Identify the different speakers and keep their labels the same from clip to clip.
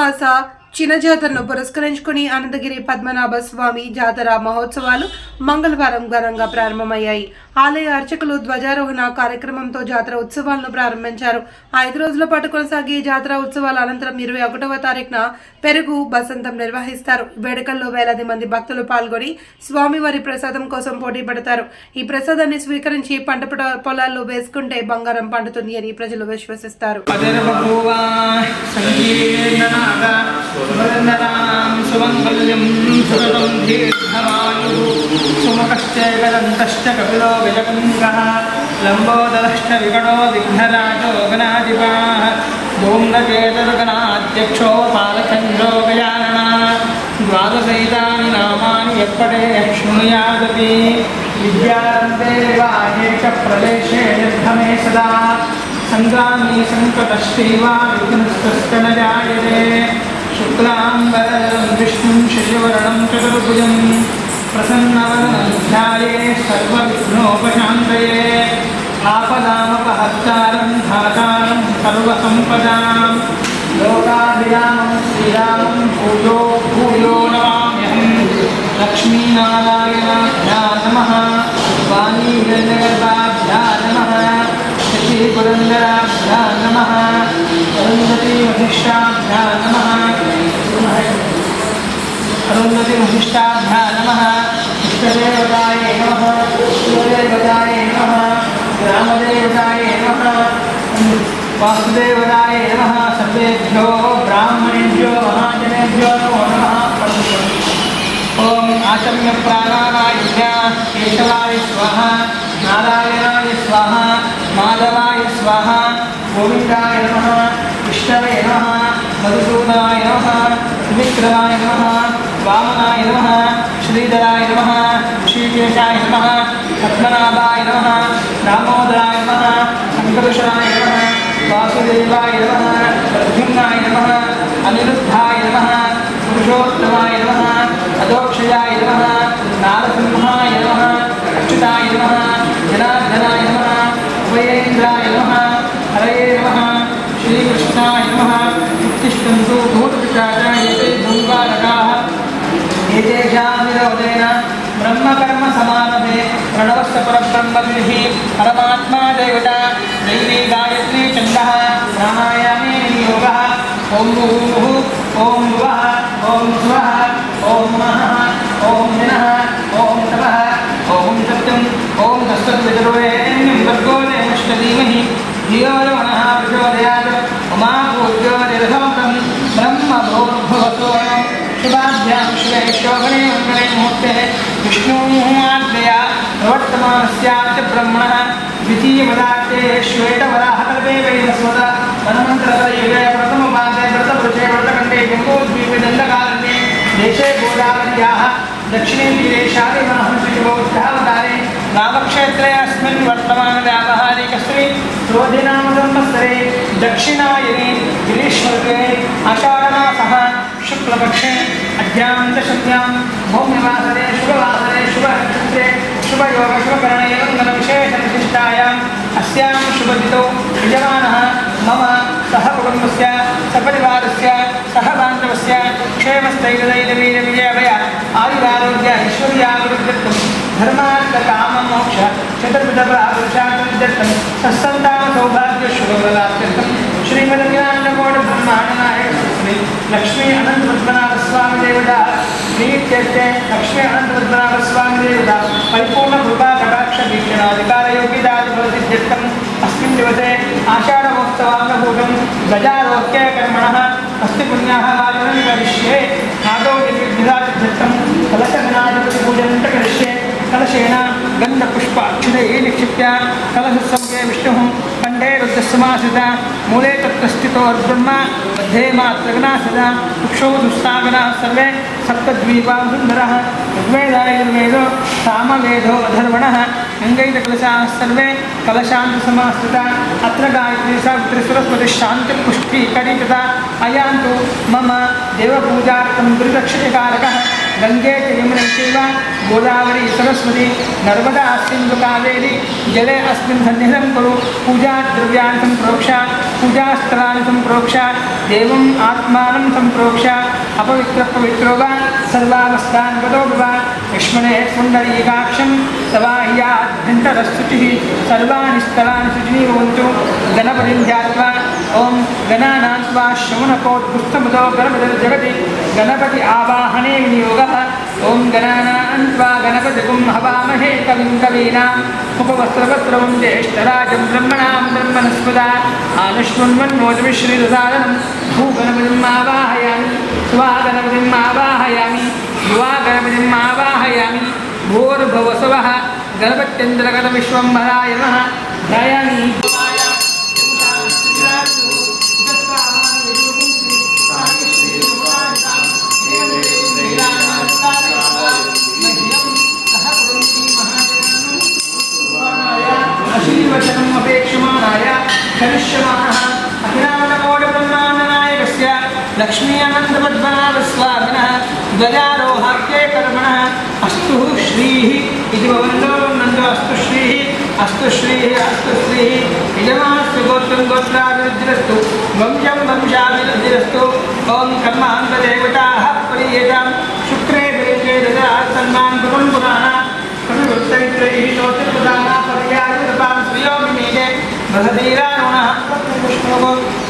Speaker 1: మాస చిన్న జాతరను పురస్కరించుకుని అనంతగిరి పద్మనాభ స్వామి జాతర మహోత్సవాలు మంగళవారం ఘనంగా ప్రారంభమయ్యాయి. ఆలయ అర్చకులు ధ్వజారోహణ కార్యక్రమంతో జాతర ఉత్సవాలను ప్రారంభించారు. ఐదు రోజుల పాటు కొనసాగే జాతర ఉత్సవాల అనంతరం ఇరవై ఒకటవ తారీఖున పెరుగు బసంతం నిర్వహిస్తారు. వేడుకల్లో వేలాది మంది భక్తులు పాల్గొని స్వామివారి ప్రసాదం కోసం పోటీ పడతారు. ఈ ప్రసాదాన్ని స్వీకరించి పంట పొలాల్లో వేసుకుంటే బంగారం పండుతుంది అని ప్రజలు విశ్వసిస్తారు.
Speaker 2: సుమంగళ్యం దీర్ఘమాయు సుముఖశ్చేకదంతశ్చ కపిలో గజకంగः లంబోదరశ్చ వికటో విఘ్నరాజో గణాధిపాः ధూమ్రకేతరుగణాధ్యక్షో పాలచంద్రో గజానన ద్వాదశైతాని నామాని ఎప్పటే శృణుయాదపి విద్యారంభే వివాహే చ ప్రవేశే నిర్ధమే సదా సంగ్రామీ సంకటశ్రీవా విఘ్నస్తన జాయతే శుక్లాంబరం విష్ణుం శశివర్ణం చతుర్భుజం ప్రసన్నవదనం ధ్యాయే సర్వవిఘ్నోపశాంతయే ఆపదామపహత్తారం ధాతారం సర్వసంపదాం లోకాభిరామం శ్రీరామం భూయో భూయో నమామ్యహం లక్ష్మీనారాయణాభ్యా నమః వాణీగర్భాభ్యా నమః శశిపురందరాభ్యా నమః ब्रह्मविशिष्टाभ्या नमः इष्टदेवताय नमः शिवदेवताय नमः रामदेवताय नमः वासुदेवताय नमः सर्वेभ्यो ब्राह्मणेभ्यो महाजनेभ्यो नमो नमः ॐ आचम्य प्राणानाय केशवाय स्वाहा नारायणाय स्वाहा माधवाय स्वाहा गोविन्दाय नमः विष्णवे नमः मधुसूदनाय नमः सुमित्राय नमः नमः। श्रीधराय नमः। श्रीकेशाय नमः। पद्मनाभाय नमः। दामोदराय नमः। शङ्करशराय नमः। वासुदेवाय नमः। प्रद्युम्नाय नमः। अनिरुद्धाय नमः। पुरुषोत्तमाय नमः। अदोक्षयाय नमः। नारसिंहाय नमः। अच्युताय नमः। जनार्दनाय नमः। उभयेन्द्राय नमः। हरये नमः। श्रीकृष्णाय नमः। उत्तिष्ठन्तु भूतपिता ఏతేషాం విరోధేన బ్రహ్మకర్మ సమానమే ప్రణవస్య పరబ్రహ్మవిధిः పరమాత్మా దేవత దైవీ గాయత్రీ చందः ప్రాణాయామే నియోగः ఓం భూః ఓం భువः ఓం స్వः ఓం నమః ఓం దినः ఓం తపः ఓం సత్యం ఓం తస్సద్వితుర్వేణ్యం భర్గో దేవశ్చ ధీమహి आत्मा स्यात् ब्रह्मणः द्वितीयपदार्थे श्वेतवराहकल्पे प्रथम तदनन्तरतरयुगे प्रथमपादे व्रतवृषे व्रतखण्डे गङ्गोद्वीपे दण्डकारण्ये देशे गोदावल्याः दक्षिणे तीरे शालिमहंसुभौध्यावतारे नामक्षेत्रे अस्मिन् वर्तमानव्यावहारिकस्मिन् क्रोधिनाम संवत्सरे दक्षिणायने गिरीश्वर्गे आषाढमासः शुक्लपक्षे अध्यान्तशक्त्यां भौम्यवासरे शुभवासरे शुभ शुभयोगशुभप्रणयोगविशेषप्रतिष्ठायाम् अस्यां शुभदितौ यजमानः मम सह कुटुम्बस्य, सपरिवारस्य, सह बान्धवस्य क्षेमस्थैर्यैरवीरविजयवय आयुरारोग्य ऐश्वर्याभिवृद्धित्वं धर्मार्थकाममोक्ष चतुर्विधप्रावृक्षाभिवृद्धित्वं सत्सन्तानसौभाग्यशुभबलाभ्यर्थं श्रीमदज्ञानकोटब्रह्माण्डनायकस्मै लक्ष्मी अनन्तपद्मनाभस्वामिदेव इत्यर्थे लक्ष्मीनन्दरुद्रामस्वामिने यदा परिपूर्णकृपाकटाक्षभीषणाधिकारयोगिदादिभवतित्यर्थम् अस्मिन् दिवसे आषाढमोत्सवान्नभूतं गजारोह्यकर्मणः अस्ति पुण्याः आचरणं करिष्ये। आदौ निर्विधातिथ्यर्थं कलशगणाधिपतिपूजनं कलशेन गन्धपुष्प निक्षिप्त कलश सौ विष्णु ಖಂಡೇ ರುದ್ರಸಮಾಸಿದ ಮೂಲೆ ತತ್ಸ್ಥಿತೋ ಬ್ರಹ್ಮ ಮಧ್ಯೆ ಮಾತ್ರಗನಾಸಿದ ವೃಕ್ಷೋ ದುಸ್ಸಾಗರ ಸರ್ವೇ ಸಪ್ತದ್ವೀಪ ಸುಂದರ ಋಗ್ವೇದ ಯಜುರ್ವೇದ ಸಾಮವೇದೋ ಅಧರ್ವಣ ಗಂಗೈತ ಕಲಶಾ ಸರ್ವೇ ಕಲಶಾಂತ ಸಮಾಸ್ತಿತ ಅತ್ರ ಗಾಯತ್ರಿ ಸಾವಿತ್ರಿ ಸರಸ್ವತಿ ಶಾಂತಿ ಪುಷ್ಟಿ ಕರೀಕೃತ ಅಯಾಂತು ಮಮ ದೇವಪೂಜಾರ್ಥಂ ದುರ್ದಕ್ಷಿಕಾರಕಃ च यमुने चैव गोदावरी सरस्वती नर्मदा सिन्धु कावेरी जले अस्मिन् सन्निधं कुरु पूजाद्रव्याणि सम्प्रोक्ष पूजास्त्राणि सम्प्रोक्ष देवम् आत्मानं सम्प्रोक्ष अपवित्रपवित्रो वा सर्वावस्थान् गतो वा युष्मणे पुण्डरीकाक्षं तवाह्याभ्यन्तरस्तुतिः सर्वाणि स्थलानि शुचिनी भवन्तु गणपतिं ध्यात्वा ॐ गणानां त्वा श्रवणकोद्गुस्तमुदो गणपतिर्जगति गणपति आवाहने विनियोगः ॐ गणानां त्वा गणपतिगुं हवामहे कविं कवीनाम् उपवस्त्रवस्त्रं ज्येष्ठराजं ब्रह्मणां ब्रह्मणस्पदा आनुष्मन्वन्मोदविश्रीदसादनं भूगणपतिम् आवाहयामि स्वागणपतिम् आवाहयामि युवागणपतिम् आवाहयामि भूर्भुवसवः गणपत्यन्द्रगतविश्वम्भराय नमः ध्यायामि लक्ष्मी अनन्तपद्मनाभस्वामिनः ध्वजारोहाख्ये कर्मणः अस्तु श्रीः इति भवन्तो नन्दो अस्तु श्रीः अस्तु श्रीः अस्तु श्रीः यजमानस्य गोत्रं गोत्राभिवृद्धिरस्तु वंशं वंशाभिवृद्धिरस्तु ॐ कर्मान्तदेवताः प्रीयतां शुक्रे प्रीते ददा सन्मान् कुटुं पुराण पुष्पो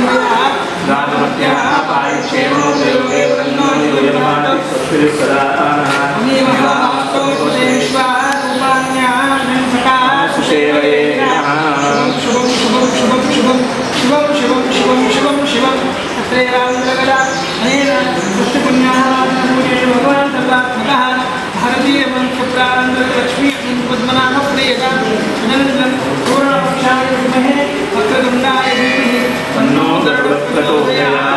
Speaker 2: तन्नो गरुडः प्रचोदयात्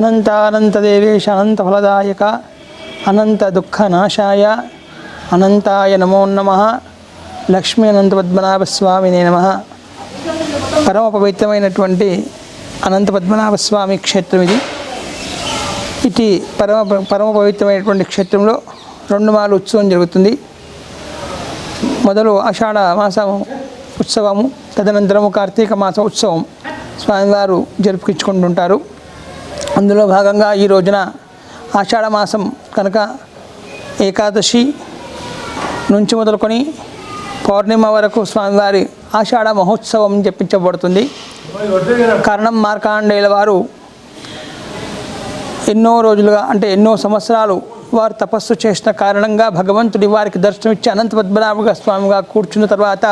Speaker 2: అనంతానంతదేవేశ అనంతఫలదాయక అనంత దుఃఖనాశాయ అనంతాయ నమో నమ లక్ష్మీ అనంత పద్మనాభ స్వామినే నమ. పరమ పవిత్రమైనటువంటి అనంత పద్మనాభ స్వామి క్షేత్రం ఇది. ఇటు పరమ పరమ పవిత్రమైనటువంటి క్షేత్రంలో రెండు మాలు ఉత్సవం జరుగుతుంది. మొదలు ఆషాఢ మాస ఉత్సవము తదనంతరము కార్తీక మాస ఉత్సవం స్వామివారు జరుపుకించుకుంటుంటారు అందులో భాగంగా ఈ రోజున ఆషాఢమాసం కనుక ఏకాదశి నుంచి మొదలుకొని పౌర్ణిమ వరకు స్వామివారి ఆషాఢ మహోత్సవం చెప్పించబడుతుంది. కారణం మార్కాండేయుల వారు ఎన్నో రోజులుగా అంటే ఎన్నో సంవత్సరాలు వారు తపస్సు చేసిన కారణంగా భగవంతుడి వారికి దర్శనమిచ్చి అనంత పద్మనాభ స్వామిగా కూర్చున్న తర్వాత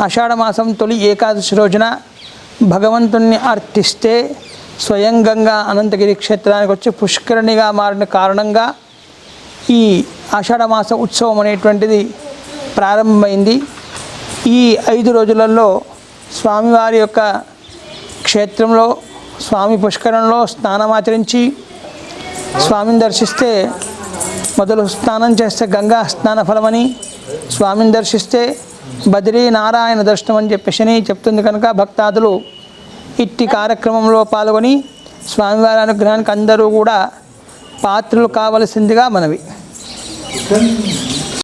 Speaker 2: ఆషాఢమాసం తొలి ఏకాదశి రోజున భగవంతుణ్ణి అర్థిస్తే స్వయంగంగా అనంతగిరి క్షేత్రానికి వచ్చి పుష్కరిణిగా మారిన కారణంగా ఈ ఆషాఢ మాస ఉత్సవం అనేటువంటిది ప్రారంభమైంది. ఈ ఐదు రోజులలో స్వామివారి యొక్క క్షేత్రంలో స్వామి పుష్కరంలో స్నానమాచరించి స్వామిని దర్శిస్తే మొదలు స్నానం చేస్తే గంగా స్నాన ఫలమని స్వామిని దర్శిస్తే బద్రీ నారాయణ దర్శనం అని చెప్పేసి చెప్తుంది కనుక భక్తాదులు ఇట్టి కార్యక్రమంలో పాల్గొని స్వామివారి అనుగ్రహానికి అందరూ కూడా పాత్రలు కావలసిందిగా మనవి.